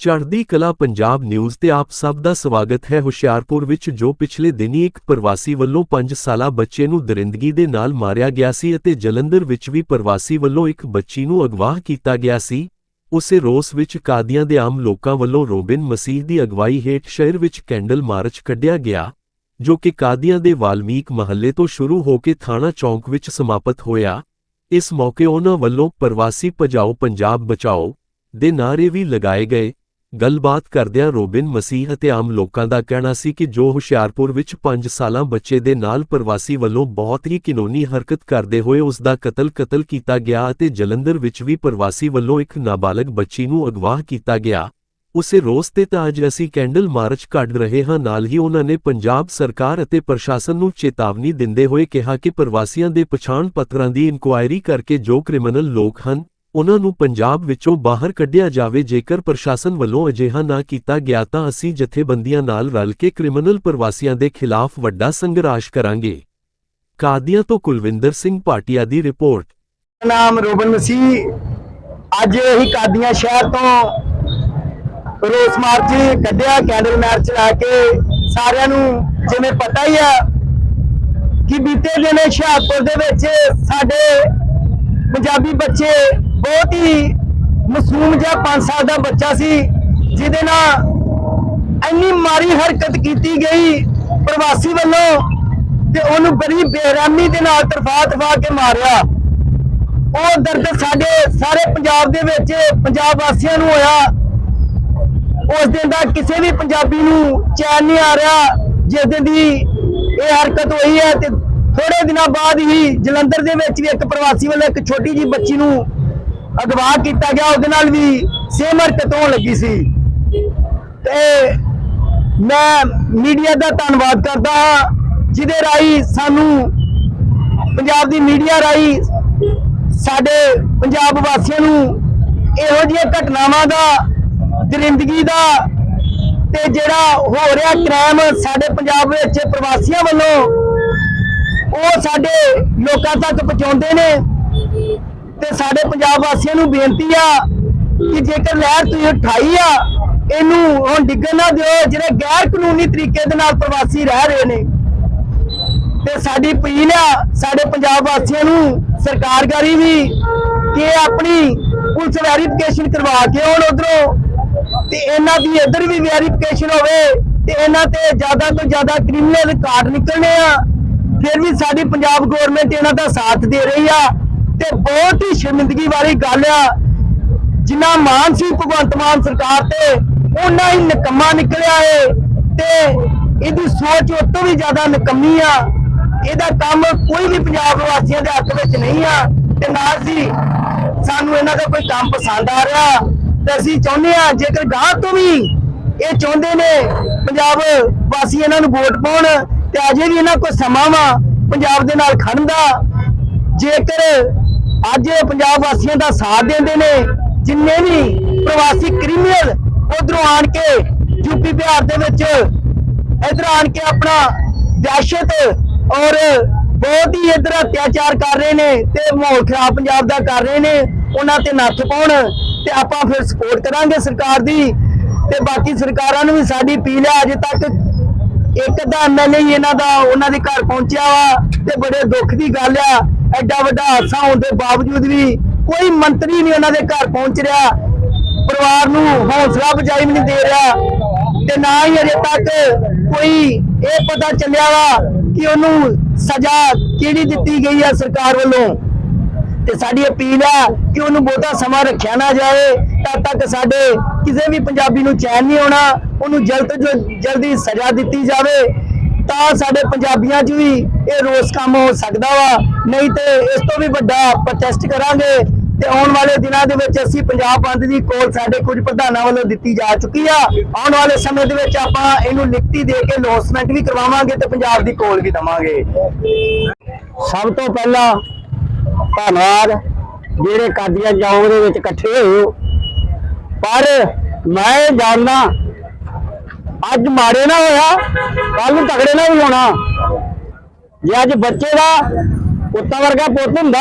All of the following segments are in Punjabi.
ਚੜ੍ਹਦੀ ਕਲਾ ਪੰਜਾਬ ਨਿਊਜ਼ ਤੇ ਆਪ ਸਭ ਦਾ ਸਵਾਗਤ ਹੈ ਹੁਸ਼ਿਆਰਪੁਰ ਵਿੱਚ ਜੋ ਪਿਛਲੇ ਦਿਨੀ ਇੱਕ ਪ੍ਰਵਾਸੀ ਵੱਲੋਂ 5 ਸਾਲਾ ਬੱਚੇ ਨੂੰ ਦਰਿੰਦਗੀ ਦੇ ਨਾਲ ਮਾਰਿਆ ਗਿਆ ਸੀ ਅਤੇ ਜਲੰਧਰ ਵਿੱਚ ਵੀ ਪ੍ਰਵਾਸੀ ਵੱਲੋਂ ਇੱਕ ਬੱਚੀ ਨੂੰ ਅਗਵਾਹ ਕੀਤਾ ਗਿਆ ਸੀ, ਉਸੇ ਰੋਸ ਵਿੱਚ ਕਾਦੀਆਂ ਦੇ ਆਮ ਲੋਕਾਂ ਵੱਲੋਂ ਰੋਬਿਨ ਮਸੀਹ ਦੀ ਅਗਵਾਈ ਹੇਠ ਸ਼ਹਿਰ ਵਿੱਚ ਕੈਂਡਲ ਮਾਰਚ ਕੱਢਿਆ ਗਿਆ, ਜੋ ਕਿ ਕਾਦੀਆਂ ਦੇ ਵਾਲਮੀਕ ਮਹੱਲੇ ਤੋਂ ਸ਼ੁਰੂ ਹੋ ਕੇ ਥਾਣਾ ਚੌਂਕ ਵਿੱਚ ਸਮਾਪਤ ਹੋਇਆ, ਇਸ ਮੌਕੇ ਉਹਨਾਂ ਵੱਲੋਂ ਪ੍ਰਵਾਸੀ ਭਜਾਓ ਪੰਜਾਬ ਬਚਾਓ ਦੇ ਨਾਅਰੇ ਵੀ ਲਗਾਏ ਗਏ। ਗੱਲਬਾਤ ਕਰਦਿਆਂ ਰੋਬਿਨ ਮਸੀਹ ਅਤੇ ਆਮ ਲੋਕਾਂ ਦਾ ਕਹਿਣਾ ਸੀ ਕਿ ਜੋ ਹੁਸ਼ਿਆਰਪੁਰ ਵਿੱਚ 5 ਸਾਲਾਂ ਬੱਚੇ ਦੇ ਨਾਲ ਪ੍ਰਵਾਸੀ ਵੱਲੋਂ ਬਹੁਤ ਹੀ ਕਿਨੋਨੀ ਹਰਕਤ ਕਰਦੇ ਹੋਏ ਉਸ ਦਾ ਕਤਲ ਕਤਲ ਕੀਤਾ ਗਿਆ ਅਤੇ ਜਲੰਧਰ ਵਿੱਚ ਵੀ ਪ੍ਰਵਾਸੀ ਵੱਲੋਂ ਇੱਕ ਨਾਬਾਲਗ ਬੱਚੀ ਨੂੰ ਅਗਵਾਹ ਕੀਤਾ ਗਿਆ। ਉਸੇ ਰੋਸ ਤੇ ਤਾਂ ਅੱਜ ਅਸੀਂ ਕੈਂਡਲ ਮਾਰਚ ਕੱਢ ਰਹੇ ਹਾਂ। ਨਾਲ ਹੀ ਉਹਨਾਂ ਨੇ ਪੰਜਾਬ ਸਰਕਾਰ ਅਤੇ ਪ੍ਰਸ਼ਾਸਨ ਨੂੰ ਚੇਤਾਵਨੀ ਦਿੰਦੇ ਹੋਏ ਕਿਹਾ ਕਿ ਪ੍ਰਵਾਸੀਆਂ ਦੇ ਪਛਾਣ ਪੱਤਰਾਂ ਦੀ ਇਨਕੁਆਇਰੀ ਕਰਕੇ ਜੋ ਕ੍ਰਿਮੀਨਲ ਲੋਕ ਹਨ ਉਹਨਾਂ ਨੂੰ ਪੰਜਾਬ ਵਿੱਚੋਂ ਬਾਹਰ ਕੱਢਿਆ ਜਾਵੇ ਜੇਕਰ ਪ੍ਰਸ਼ਾਸਨ ਵੱਲੋਂ ਅਜਿਹਾ ਨਾ ਕੀਤਾ ਗਿਆ ਤਾਂ ਅਸੀਂ ਜਥੇਬੰਦੀਆਂ ਨਾਲ ਰਲ ਕੇ ਕ੍ਰਿਮੀਨਲ ਪ੍ਰਵਾਸੀਆਂ ਦੇ ਖਿਲਾਫ ਵੱਡਾ ਸੰਘਰਸ਼ ਕਰਾਂਗੇ। ਕਾਦੀਆਂ ਤੋਂ ਕੁਲਵਿੰਦਰ ਸਿੰਘ ਭਾਟੀਆ ਦੀ ਰਿਪੋਰਟ। ਨਾਮ ਰੋਬਨ ਮਸੀਹ ਅੱਜ ਹੀ ਕਾਦੀਆਂ ਸ਼ਹਿਰ ਤੋਂ ਰੋਸ ਮਾਰਚ ਕੱਢਿਆ, ਕੈਂਡਲ ਮਾਰਚ ਲਾ ਕੇ ਸਾਰਿਆਂ ਨੂੰ ਜਿਵੇਂ ਪਤਾ ਹੀ ਆ ਕਿ ਬੀਤੇ ਦਿਨ ਹੁਸ਼ਿਆਰਪੁਰ ਦੇ ਵਿੱਚ ਸਾਡੇ ਪੰਜਾਬੀ ਬੱਚੇ ਬਹੁਤ ਹੀ ਮਾਸੂਮ ਜਿਹਾ 5 ਸਾਲ ਦਾ ਬੱਚਾ ਸੀ, ਜਿਹਦੇ ਨਾਲ ਇੰਨੀ ਮਾਰੀ ਹਰਕਤ ਕੀਤੀ ਗਈ ਪ੍ਰਵਾਸੀ ਵੱਲੋਂ ਤੇ ਉਹਨੂੰ ਬੜੀ ਬੇਰਹਿਮੀ ਦੇ ਨਾਲ ਤਰਫਾ ਤਰਫਾ ਕੇ ਮਾਰਿਆ। ਉਹ ਦਰਦ ਸਾਡੇ ਸਾਰੇ ਪੰਜਾਬ ਦੇ ਵਿੱਚ ਪੰਜਾਬ ਵਾਸੀਆਂ ਨੂੰ ਹੋਇਆ। ਉਸ ਦਿਨ ਦਾ ਕਿਸੇ ਵੀ ਪੰਜਾਬੀ ਨੂੰ ਚੈਨ ਨਹੀਂ ਆ ਰਿਹਾ, ਜਿਸ ਦਿਨ ਦੀ ਇਹ ਹਰਕਤ ਹੋਈ ਹੈ ਤੇ ਥੋੜੇ ਦਿਨਾਂ ਬਾਅਦ ਹੀ ਜਲੰਧਰ ਦੇ ਵਿੱਚ ਵੀ ਇੱਕ ਪ੍ਰਵਾਸੀ ਵੱਲੋਂ ਇੱਕ ਛੋਟੀ ਜੀ ਬੱਚੀ ਨੂੰ ਅਗਵਾ ਕੀਤਾ ਗਿਆ, ਉਹਦੇ ਨਾਲ ਵੀ ਸੇਮ ਹਰਕਤ ਹੋਣ ਲੱਗੀ ਸੀ। ਤੇ ਮੈਂ ਮੀਡੀਆ ਦਾ ਧੰਨਵਾਦ ਕਰਦਾ ਹਾਂ, ਜਿਹਦੇ ਰਾਹੀਂ ਸਾਨੂੰ ਪੰਜਾਬ ਦੀ ਮੀਡੀਆ ਰਾਹੀਂ ਸਾਡੇ ਪੰਜਾਬ ਵਾਸੀਆਂ ਨੂੰ ਇਹੋ ਜਿਹੀਆਂ ਘਟਨਾਵਾਂ ਦਾ, ਦਰਿੰਦਗੀ ਦਾ ਤੇ ਜਿਹੜਾ ਹੋ ਰਿਹਾ ਕ੍ਰਾਈਮ ਸਾਡੇ ਪੰਜਾਬ ਵਿੱਚ ਪ੍ਰਵਾਸੀਆਂ ਵੱਲੋਂ, ਉਹ ਸਾਡੇ ਲੋਕਾਂ ਤੱਕ ਪਹੁੰਚਾਉਂਦੇ ਨੇ। ਤੇ ਸਾਡੇ ਪੰਜਾਬ ਵਾਸੀਆਂ ਨੂੰ ਬੇਨਤੀ ਆ ਕਿ ਜੇਕਰ ਲਹਿਰ ਤੁਸੀਂ ਉਠਾਈ ਆ, ਇਹਨੂੰ ਹੁਣ ਡਿੱਗਣ ਨਾ ਦਿਓ, ਜਿਹੜੇ ਗੈਰ ਕਾਨੂੰਨੀ ਤਰੀਕੇ ਦੇ ਨਾਲ ਪ੍ਰਵਾਸੀ ਰਹਿ ਰਹੇ ਨੇ। ਤੇ ਸਾਡੀ ਅਪੀਲ ਆ, ਸਾਡੇ ਪੰਜਾਬ ਵਾਸੀਆਂ ਨੂੰ, ਸਰਕਾਰਗਾਰੀ ਵੀ, ਕਿ ਆਪਣੀ ਪੁਲਿਸ ਵੈਰੀਫਿਕੇਸ਼ਨ ਕਰਵਾ ਕੇ ਆਉਣ ਉਧਰੋਂ, ਤੇ ਇਹਨਾਂ ਦੀ ਇੱਧਰ ਵੀ ਵੈਰੀਫਿਕੇਸ਼ਨ ਹੋਵੇ, ਤੇ ਇਹਨਾਂ ਤੇ ਜ਼ਿਆਦਾ ਤੋਂ ਜ਼ਿਆਦਾ ਕ੍ਰਿਮੀਨਲ ਕਾਰਡ ਨਿਕਲਣੇ ਆ। ਫਿਰ ਵੀ ਸਾਡੀ ਪੰਜਾਬ ਗਵਰਨਮੈਂਟ ਇਹਨਾਂ ਦਾ ਸਾਥ ਦੇ ਰਹੀ ਆ। ਤੇ ਬਹੁਤ ਹੀ ਸ਼ਰਮਿੰਦਗੀ ਵਾਲੀ ਗੱਲ ਆ। ਜਿੰਨਾ ਮਾਨ ਸੀ ਭਗਵੰਤ ਮਾਨ ਸਰਕਾਰ ਤੇ ਉਹਨਾਂ ਹੀ ਨਿਕੰਮਾ ਨਿਕਲਿਆ ਏ। ਤੇ ਇਹਦੀ ਸੋਚ ਉਸ ਤੋਂ ਵੀ ਜ਼ਿਆਦਾ ਨਿਕੰਮੀ ਆ। ਇਹਦਾ ਕੰਮ ਕੋਈ ਵੀ ਪੰਜਾਬ ਵਾਸੀਆਂ ਦੇ ਹੱਕ ਵਿੱਚ ਨਹੀਂ ਆ। ਤੇ ਨਾ ਸੀ ਸਾਨੂੰ ਇਹਨਾਂ ਦਾ ਕੋਈ ਕੰਮ ਪਸੰਦ ਆ ਰਿਹਾ। ਤੇ ਅਸੀਂ ਚਾਹੁੰਦੇ ਆ ਜੇਕਰ ਗਾਹ ਤੋਂ ਵੀ ਇਹ ਚਾਹੁੰਦੇ ਨੇ ਪੰਜਾਬ ਵਾਸੀ ਇਹਨਾਂ ਨੂੰ ਵੋਟ ਪਾਉਣ, ਤੇ ਅਜੇ ਵੀ ਇਹਨਾਂ ਕੋਲ ਸਮਾਂ ਵਾ, ਪੰਜਾਬ ਦੇ ਨਾਲ ਖੜਨ ਦਾ। ਜੇਕਰ ਅੱਜ ਪੰਜਾਬ ਵਾਸੀਆਂ ਦਾ ਸਾਥ ਦਿੰਦੇ ਨੇ, ਜਿੰਨੇ ਵੀ ਪ੍ਰਵਾਸੀ ਕ੍ਰਿਮੀਨਲ ਉਧਰੋਂ ਆਣ ਕੇ ਯੂਪੀ ਬਿਹਾਰ ਦੇ ਵਿੱਚ ਇਧਰ ਆਣ ਕੇ ਆਪਣਾ ਦਹਿਸ਼ਤ ਔਰ ਬਹੁਤ ਹੀ ਇਧਰ ਅਤਿਆਚਾਰ ਕਰ ਰਹੇ ਨੇ ਤੇ ਮਾਹੌਲ ਖਰਾਬ ਪੰਜਾਬ ਦਾ ਕਰ ਰਹੇ ਨੇ, ਉਹਨਾਂ ਤੇ ਨੱਥ ਪਾਉਣ ਤੇ ਆਪਾਂ ਫਿਰ ਸਪੋਰਟ ਕਰਾਂਗੇ ਸਰਕਾਰ ਦੀ ਤੇ ਬਾਕੀ ਸਰਕਾਰਾਂ ਨੂੰ ਵੀ ਸਾਡੀ ਅਪੀਲ ਹੈ, ਅਜੇ ਤੱਕ ਇੱਕ ਅੱਧਾ ਐਮਐਲਏ ਹੀ ਇਹਨਾਂ ਦਾ ਉਹਨਾਂ ਦੇ ਘਰ ਪਹੁੰਚਿਆ ਵਾ ਤੇ ਬੜੇ ਦੁੱਖ ਦੀ ਗੱਲ ਆ। ਐਡਾ ਵੱਡਾ ਹਾਦਸਾ ਹੋਣ ਦੇ ਬਾਵਜੂਦ ਵੀ ਕੋਈ ਮੰਤਰੀ ਨਹੀਂ ਉਹਨਾਂ ਦੇ ਘਰ ਪਹੁੰਚ ਰਿਹਾ। ਪਰਿਵਾਰ ਨੂੰ ਹੌਸਲਾ ਬਜਾਈ ਨਹੀਂ ਦੇ ਰਿਹਾ ਤੇ ਨਾ ਹੀ ਅਜੇ ਤੱਕ ਕੋਈ ਇਹ ਪਤਾ ਚੱਲਿਆ ਵਾ ਕਿ ਉਹਨੂੰ ਸਜ਼ਾ ਕਿਹੜੀ ਦਿੱਤੀ ਗਈ ਆ ਸਰਕਾਰ ਵੱਲੋਂ। ਤੇ ਸਾਡੀ ਅਪੀਲ ਆ ਕਿ ਉਹਨੂੰ ਬਹੁਤਾ ਸਮਾਂ ਰੱਖਿਆ ਨਾ ਜਾਵੇ, ਤਦ ਤੱਕ ਸਾਡੇ ਕਿਸੇ ਵੀ ਪੰਜਾਬੀ ਨੂੰ ਚੈਨ ਨਹੀਂ ਆਉਣਾ, ਉਹਨੂੰ ਜਲਦ ਤੋਂ ਜਲਦੀ ਸਜ਼ਾ ਦਿੱਤੀ ਜਾਵੇ। ਤਾਂ ਸਾਡੇ ਪੰਜਾਬੀਆਂ 'ਚ ਵੀ ਇਹ ਰੋਸ ਕੰਮ ਹੋ ਸਕਦਾ ਵਾ। ਨਹੀਂ ਤੇ ਇਸ ਤੋਂ ਵੀ ਵੱਡਾ ਪ੍ਰੋਟੈਸਟ ਕਰਾਂਗੇ ਤੇ ਆਉਣ ਵਾਲੇ ਦਿਨਾਂ ਦੇ ਵਿੱਚ ਅਸੀਂ ਪੰਜਾਬ ਬੰਦ ਦੀ ਕੋਲ ਸਾਡੇ ਕੁਝ ਪ੍ਰਧਾਨਾਂ ਵੱਲੋਂ ਦਿੱਤੀ ਜਾ ਚੁੱਕੀ ਆ। ਆਉਣ ਵਾਲੇ ਸਮੇਂ ਦੇ ਵਿੱਚ ਆਪਾਂ ਇਹਨੂੰ ਲਿਖਤੀ ਦੇ ਕੇ ਲੋਸਮੈਂਟ ਵੀ ਕਰਵਾਵਾਂਗੇ ਤੇ ਪੰਜਾਬ ਦੀ ਕੋਲ ਵੀ ਦਵਾਂਗੇ। ਸਭ ਤੋਂ ਪਹਿਲਾਂ ਧੰਨਵਾਦ। ਜਿਹੜੇ ਕਾਦੀਆਂ ਚੌਂਕ ਦੇ ਵਿੱਚ ਇਕੱਠੇ ਹੋਏ ਪਰ ਮੈਂ ਜਾਣਦਾ ਅੱਜ ਮਾੜੇ ਨਾ ਹੋਇਆ ਕੱਲ ਨੂੰ ਤਗੜੇ ਨਾ ਵੀ ਹੋਣਾ। ਜੇ ਅੱਜ ਬੱਚੇ ਦਾ ਪੁੱਤਾਂ ਵਰਗਾ ਪੁੱਤ ਹੁੰਦਾ,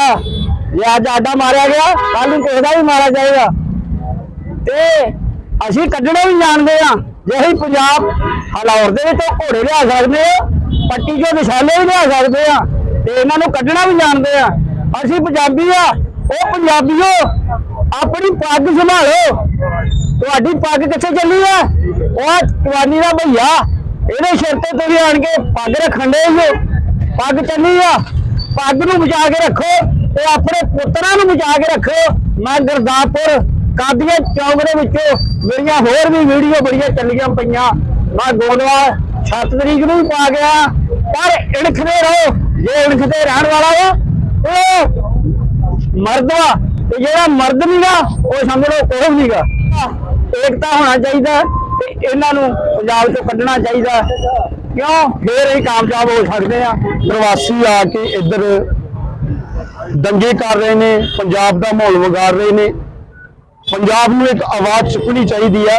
ਜੇ ਅੱਜ ਆਡਾ ਮਾਰਿਆ ਗਿਆ ਕੱਲ ਨੂੰ ਕਿਸੇ ਦਾ ਵੀ ਮਾਰਿਆ ਜਾਏਗਾ। ਤੇ ਅਸੀਂ ਕੱਢਣਾ ਵੀ ਜਾਣਦੇ ਆ ਜੇ ਅਸੀਂ ਪੰਜਾਬ ਹਲੌਰ ਦੇ ਵਿੱਚ ਘੋੜੇ ਲਿਆ ਸਕਦੇ ਆ ਪੱਟੀ ਚੋਂ ਨਿਸ਼ਾਨੇ ਵੀ ਲਿਆ ਸਕਦੇ ਆ ਤੇ ਇਹਨਾਂ ਨੂੰ ਕੱਢਣਾ ਵੀ ਜਾਣਦੇ ਆ ਅਸੀਂ ਪੰਜਾਬੀ ਆ, ਉਹ ਪੰਜਾਬੀਓ, ਆਪਣੀ ਪੱਗ ਸੰਭਾਲੋ। ਤੁਹਾਡੀ ਪੱਗ ਕਿੱਥੇ ਚੱਲੀ ਆ? ਉਹ ਜਵਾਨੀ ਦਾ ਭਈਆ, ਇਹਦੇ ਸਿਰ ਤੇ ਤੁਸੀਂ ਆਣ ਕੇ ਪੱਗ ਰੱਖਣ ਦੇ ਹੋ ਪੱਗ ਚੱਲੀ ਆ, ਪੱਗ ਨੂੰ ਬਚਾ ਕੇ ਰੱਖੋ ਤੇ ਆਪਣੇ ਪੁੱਤਰਾਂ ਨੂੰ ਬਚਾ ਕੇ ਰੱਖੋ। ਮੈਂ ਗੁਰਦਾਸਪੁਰ ਕਾਦੀਆਂ ਚੌਂਕ ਦੇ ਵਿੱਚੋਂ ਮੇਰੀਆਂ ਹੋਰ ਵੀ ਵੀਡੀਓ ਬੜੀਆਂ ਚੱਲੀਆਂ ਪਈਆਂ। ਮੈਂ ਗੋਦਵਾਲ 7 ਤਰੀਕ ਨੂੰ ਵੀ ਪਾ ਗਿਆ ਪਰ ਇਣਖਦੇ ਰਹੋ, ਜੇ ਇਣਖਦੇ ਰਹਿਣ ਵਾਲਾ ਵਾ ਉਹ ਮਰਦ ਵਾ, ਤੇ ਜਿਹੜਾ ਮਰਦ ਨਹੀਂਗਾ ਉਹ ਸਮਝ ਲਓ ਕੋਈ ਨਹੀਂਗਾ ਏਕਤਾ ਹੋਣਾ ਚਾਹੀਦਾ। ਇਹਨਾਂ ਨੂੰ ਪੰਜਾਬ ਤੋਂ ਕੱਢਣਾ ਚਾਹੀਦਾ। ਕਿਉਂ? ਫੇਰ ਅਸੀਂ ਕਾਮਯਾਬ ਹੋ ਸਕਦੇ ਆ ਪ੍ਰਵਾਸੀ ਆ ਕੇ ਇੱਧਰ ਦੰਗੇ ਕਰ ਰਹੇ ਨੇ, ਪੰਜਾਬ ਦਾ ਮਾਹੌਲ ਵਿਗਾੜ ਰਹੇ ਨੇ। ਪੰਜਾਬ ਨੂੰ ਇੱਕ ਆਵਾਜ਼ ਚੁੱਕਣੀ ਚਾਹੀਦੀ ਆ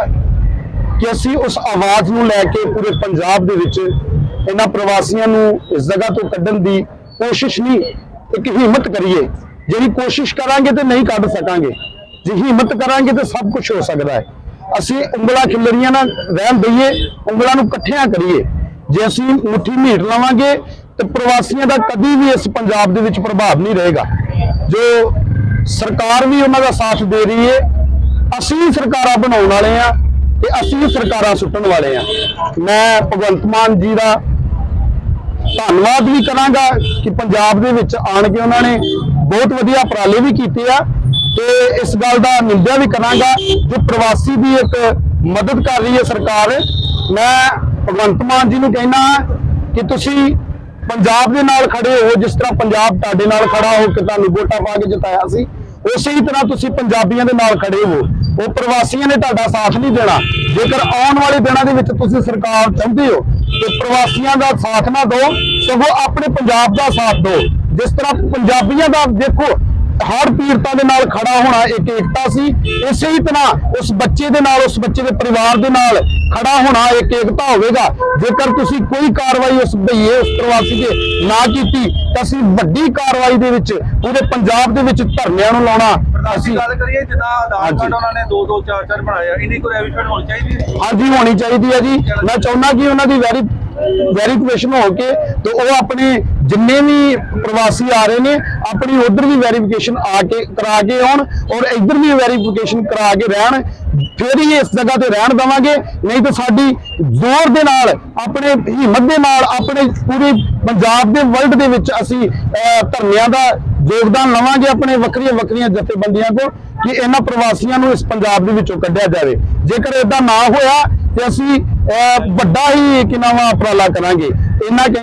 ਕਿ ਅਸੀਂ ਉਸ ਆਵਾਜ਼ ਨੂੰ ਲੈ ਕੇ ਪੂਰੇ ਪੰਜਾਬ ਦੇ ਵਿੱਚ ਇਹਨਾਂ ਪ੍ਰਵਾਸੀਆਂ ਨੂੰ ਇਸ ਜਗ੍ਹਾ ਤੋਂ ਕੱਢਣ ਦੀ ਕੋਸ਼ਿਸ਼ ਨਹੀਂ, ਇੱਕ ਹਿੰਮਤ ਕਰੀਏ। ਜਿਹੜੀ ਕੋਸ਼ਿਸ਼ ਕਰਾਂਗੇ ਤੇ ਨਹੀਂ ਕੱਢ ਸਕਾਂਗੇ। ਜੇ ਹਿੰਮਤ ਕਰਾਂਗੇ ਤੇ ਸਭ ਕੁਝ ਹੋ ਸਕਦਾ ਹੈ। ਅਸੀਂ ਉਂਗਲਾਂ ਖਿਲਰੀਆਂ ਨਾਲ ਰਹਿਣ ਦਈਏ, ਉਂਗਲਾਂ ਨੂੰ ਇਕੱਠਿਆਂ ਕਰੀਏ। ਜੇ ਅਸੀਂ ਮੁੱਠੀ ਮੀਟ ਲਵਾਂਗੇ, ਤੇ ਪ੍ਰਵਾਸੀਆਂ ਦਾ ਕਦੀ ਵੀ ਇਸ ਪੰਜਾਬ ਦੇ ਵਿੱਚ ਪ੍ਰਭਾਵ ਨਹੀਂ ਰਹੇਗਾ। ਜੋ ਸਰਕਾਰ ਵੀ ਉਹਨਾਂ ਦਾ ਸਾਥ ਦੇ ਰਹੀ ਹੈ ਅਸੀਂ ਸਰਕਾਰਾਂ ਬਣਾਉਣ ਵਾਲੇ ਆ, ਤੇ ਅਸੀਂ ਸਰਕਾਰਾਂ ਸੁੱਟਣ ਵਾਲੇ ਆ। ਮੈਂ ਭਗਵੰਤ ਮਾਨ ਜੀ ਦਾ ਧੰਨਵਾਦ ਵੀ ਕਰਾਂਗਾ ਕਿ ਪੰਜਾਬ ਦੇ ਵਿੱਚ ਆਣ ਕੇ ਉਹਨਾਂ ਨੇ ਬਹੁਤ ਵਧੀਆ ਉਪਰਾਲੇ ਵੀ ਕੀਤੇ ਆ। ਤੇ ਇਸ ਗੱਲ ਦਾ ਨਿੰਦਿਆ ਵੀ ਕਰਾਂਗਾ, ਜੋ ਪ੍ਰਵਾਸੀ ਦੀ ਇੱਕ ਮਦਦ ਕਰ ਰਹੀ ਹੈ ਸਰਕਾਰ। ਮੈਂ ਭਗਵੰਤ ਮਾਨ ਜੀ ਨੂੰ ਕਹਿਣਾ ਕਿ ਤੁਸੀਂ ਪੰਜਾਬ ਦੇ ਨਾਲ ਖੜੇ ਹੋ, ਜਿਸ ਤਰ੍ਹਾਂ ਪੰਜਾਬ ਤੁਹਾਡੇ ਨਾਲ ਖੜਾ ਹੋ, ਕੇ ਤੁਹਾਨੂੰ ਵੋਟਾਂ ਪਾ ਕੇ ਜਿਤਾਇਆ ਸੀ, ਉਸੇ ਹੀ ਤਰ੍ਹਾਂ ਤੁਸੀਂ ਪੰਜਾਬੀਆਂ ਦੇ ਨਾਲ ਖੜੇ ਹੋ। ਉਹ ਪ੍ਰਵਾਸੀਆਂ ਨੇ ਤੁਹਾਡਾ ਸਾਥ ਨਹੀਂ ਦੇਣਾ। ਜੇਕਰ ਆਉਣ ਵਾਲੇ ਦਿਨਾਂ ਦੇ ਵਿੱਚ ਤੁਸੀਂ ਸਰਕਾਰ ਚਾਹੁੰਦੇ ਹੋ ਕਿ ਪ੍ਰਵਾਸੀਆਂ ਦਾ ਸਾਥ ਨਾ ਦਿਓ, ਸਗੋਂ ਆਪਣੇ ਪੰਜਾਬ ਦਾ ਸਾਥ ਦਿਓ। ਜਿਸ ਤਰ੍ਹਾਂ ਪੰਜਾਬੀਆਂ ਦਾ ਦੇਖੋ ਹਰ ਪੀੜਤਾਂ ਦੇ ਨਾਲ ਖੜਾ ਹੋਣਾ ਇੱਕ ਏਕਤਾ ਸੀ। ਇਸੇ ਹੀ ਤਰ੍ਹਾਂ ਉਸ ਬੱਚੇ ਦੇ ਨਾਲ ਉਸ ਬੱਚੇ ਦੇ ਪਰਿਵਾਰ ਦੇ ਨਾਲ ਖੜਾ ਹੋਣਾ ਇੱਕ ਏਕਤਾ ਹੋਵੇਗਾ। ਜੇਕਰ ਤੁਸੀਂ ਕੋਈ ਕਾਰਵਾਈ ਉਸ ਭਈਏ ਉਸ ਪ੍ਰਵਾਸੀ ਦੇ ਨਾ ਕੀਤੀ ਤਾਂ ਅਸੀਂ ਵੱਡੀ ਕਾਰਵਾਈ ਦੇ ਵਿੱਚ ਪੂਰੇ ਪੰਜਾਬ ਦੇ ਵਿੱਚ ਧਰਨਿਆਂ ਨੂੰ ਲਾਉਣਾ ਅਸੀਂ ਗੱਲ ਕਰੀਏ ਜਿੱਦਾਂ ਆਧਾਰ। ਕਾਰਡ ਉਹਨਾਂ ਨੇ 2 2 4 4 ਬਣਾਇਆ ਇਹਦੀ ਕੋਈ ਐਵੀਡੈਂਸ ਹੋਣੀ ਚਾਹੀਦੀ ਹੈ? ਹਾਂਜੀ ਹੋਣੀ ਚਾਹੀਦੀ ਹੈ ਜੀ। ਮੈਂ ਚਾਹੁੰਦਾ ਕਿ ਉਹਨਾਂ ਦੀ ਵੈਰੀ ਵੈਰੀਫਿਕੇਸ਼ਨ ਹੋ ਕੇ ਤੇ ਉਹ ਆਪਣੇ ਜਿੰਨੇ ਵੀ ਪ੍ਰਵਾਸੀ ਆ ਰਹੇ ਨੇ, ਆਪਣੀ ਉਧਰ ਵੀ ਵੈਰੀਫਿਕੇਸ਼ਨ ਆ ਕੇ ਕਰਾ ਕੇ ਆਉਣ ਔਰ ਇੱਧਰ ਵੀ ਵੈਰੀਫਿਕੇਸ਼ਨ ਕਰਾ ਕੇ ਰਹਿਣ, ਫਿਰ ਹੀ ਇਸ ਜਗ੍ਹਾ ਤੇ ਰਹਿਣ ਦਵਾਂਗੇ, ਨਹੀਂ ਤਾਂ ਸਾਡੀ ਜ਼ੋਰ ਦੇ ਨਾਲ, ਆਪਣੇ ਹਿੰਮਤ ਦੇ ਨਾਲ, ਆਪਣੇ ਪੂਰੇ ਪੰਜਾਬ ਦੇ ਵਰਲਡ ਦੇ ਵਿੱਚ ਅਸੀਂ ਧਰਨਿਆਂ ਦਾ ਯੋਗਦਾਨ ਲਵਾਂਗੇ ਆਪਣੇ ਵੱਖਰੀਆਂ ਵੱਖਰੀਆਂ ਜਥੇਬੰਦੀਆਂ ਕੋ ਕਿ ਇਹਨਾਂ ਪ੍ਰਵਾਸੀਆਂ ਨੂੰ ਇਸ ਪੰਜਾਬ ਦੇ ਵਿੱਚੋਂ ਕੱਢਿਆ ਜਾਵੇ। ਜੇਕਰ ਇਦਾਂ ਨਾ ਹੋਇਆ ਤੇ ਅਸੀਂ ਵੱਡਾ ਹੀ ਕਿ ਨਾਮ ਉਪਰਾਲਾ ਕਰਾਂਗੇ। ਇਹਨਾਂ